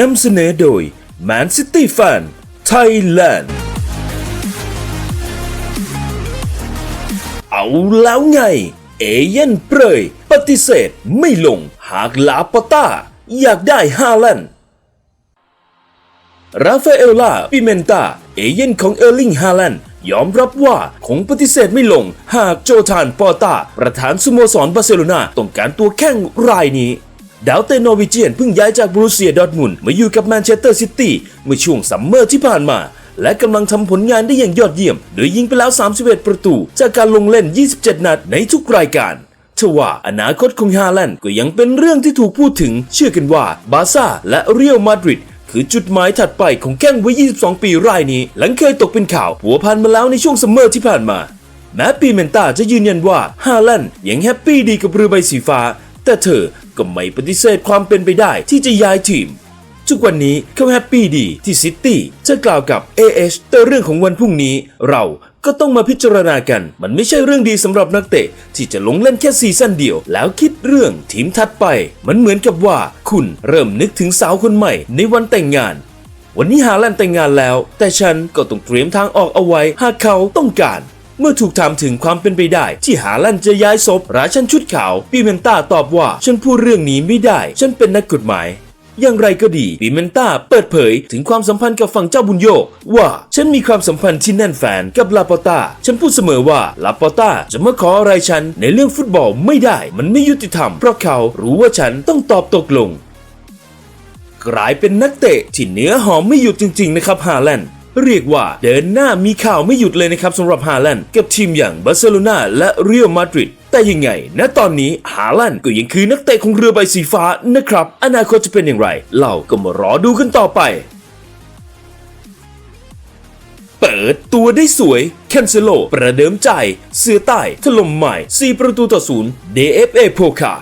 นำเสนอโดย Man City Fan Thailand เอาแล้วไง เอเย่นเปรย ปฏิเสธไม่ลงหากลาปาต้า อยากได้ฮาแลนด์ราฟาเอลลาปิเมนตา เอเย่นของเออร์ลิงฮาแลนด์ยอมรับว่าคงปฏิเสธไม่ลง หากโจทานปอตา ประธานสโมสรบาร์เซโลนาต้องการตัวแข้งรายนี้ ดาวเตนโนวิเจียนเพิ่งย้ายจากบรูเซียดอร์ทมุนด์มาอยู่กับแมนเชสเตอร์ซิตี้เมื่อช่วงซัมเมอร์ที่ผ่านมา และกำลังทำผลงานได้อย่างยอดเยี่ยม โดยยิงไปแล้ว 31 ประตู จากการลงเล่น 27 นัดในทุกรายการทว่าอนาคตของฮาแลนด์ก็ยังเป็นเรื่องที่ถูกพูดถึง เชื่อกันว่าบาซ่าและเรอัลมาดริดคือจุดหมายถัดไปของแก้งวัย 22 ปีรายนี้ หลังเคยตกเป็นข่าวผัวพันมาแล้วในช่วงซัมเมอร์ที่ผ่านมา แม้ปีเมนตาจะยืนยันว่าฮาแลนด์ยังแฮปปี้ดีกับเรือใบสีฟ้า แต่เธอ ก็ไม่ปฏิเสธความเป็นไปได้ที่จะย้ายทีม ทุกวันนี้เขาแฮปปี้ดีที่ซิตี้จะกล่าวกับ AH แต่เรื่องของวันพรุ่งนี้เราก็ต้องมาพิจารณากัน มันไม่ใช่เรื่องดีสำหรับนักเตะ ที่จะลงเล่นแค่ซีซั่นเดียว แล้วคิดเรื่องทีมถัดไป มันเหมือนกับว่าคุณเริ่มนึกถึงสาวคนใหม่ในวันแต่งงาน วันนี้ฮาแลนด์แต่งงานแล้ว แต่ฉันก็ต้องเตรียมทางออกเอาไว้ หากเขาต้องการ เมื่อถูกถามถึงความเป็นไปได้ ที่ฮาลนด์จะย้ายศพราชันชุดขาวปีเมนตาตอบว่า ฉันพูดเรื่องนี้ไม่ได้ ฉันเป็นนักกฎหมายอย่างไรก็ดีปีเมนตาเปิดเผยถึงความสัมพันธ์กับฝั่งเจ้าบุญโยกว่าฉันมีความสัมพันธ์ที่แน่นแฟนกับลาปอตาฉันพูดเสมอว่าลาปอตาจะมาขออะไรฉันในเรื่องฟุตบอลไม่ได้ มันไม่ยุติธรรม เพราะเขารู้ว่าฉันต้องตอบตกลง กลายเป็นนักเตะที่เนื้อหอมไม่หยุดจริง ๆ นะครับฮาแลนด์ เรียกว่าเดินหน้ามีข่าวไม่หยุดเลยนะครับสำหรับฮาแลนด์กับทีมอย่างบาร์เซโลนาและเรอัลมาดริดแต่ยังไง ณ ตอนนี้ฮาแลนก็ยังคือนักเตะของเรือใบสีฟ้านะครับ อนาคตจะเป็นอย่างไร เราก็มารอดูกันต่อไป เปิดตัวได้สวย แคนเซโล ประเดิมใจ เสือใต้ ถล่มใหม่ 4 ประตูต่อศูนย์ DFA โพคา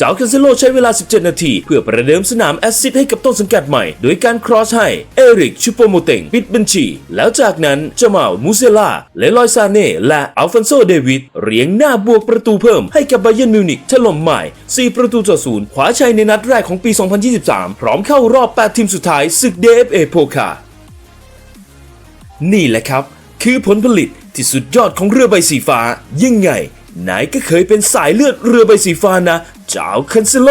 จ้าแคนเซโลใช้เวลา 17 นาที เพื่อประเดิมสนามแอสซิสต์ให้กับต้นสังกัดใหม่ โดยการครอสให้ เอริกชูโปโมเตงปิดบัญชี แล้วจากนั้นเจามามูเซล่าเลลอยซาเน่และอัลฟอนโซเดวิดเรียงหน้าบวกประตูเพิ่มให้กับไบเยนมิวนิกถล่มใหม่ 4 ประตูต่อศูนย์คว้าชัยในนัดแรกของปี 2023 พร้อมเข้ารอบ 8 ทีมสุดท้ายศึก DFA โพคานี่แหละครับ คือผลผลิตที่สุดยอดของเรือใบสีฟ้ายังไง นายก็เคยเป็นสายเลือดเรือใบสีฟ้านะ จ้าคันเซโล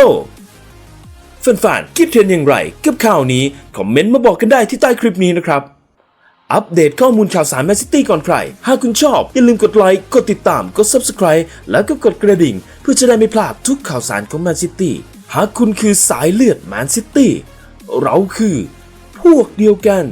แฟนๆคิดเห็นอย่างไรกับข่าวนี้ คอมเมนต์มาบอกกันได้ที่ใต้คลิปนี้นะครับ อัปเดตข้อมูลข่าวสารแมนซิตี้ก่อนใคร หากคุณชอบ อย่าลืมกดไลค์ กดติดตาม กด Subscribe แล้วก็กดกระดิ่ง เพื่อจะได้ไม่พลาดทุกข่าวสารของแมนซิตี้หากคุณคือสายเลือดแมนซิตี้เราคือ พวกเดียวกัน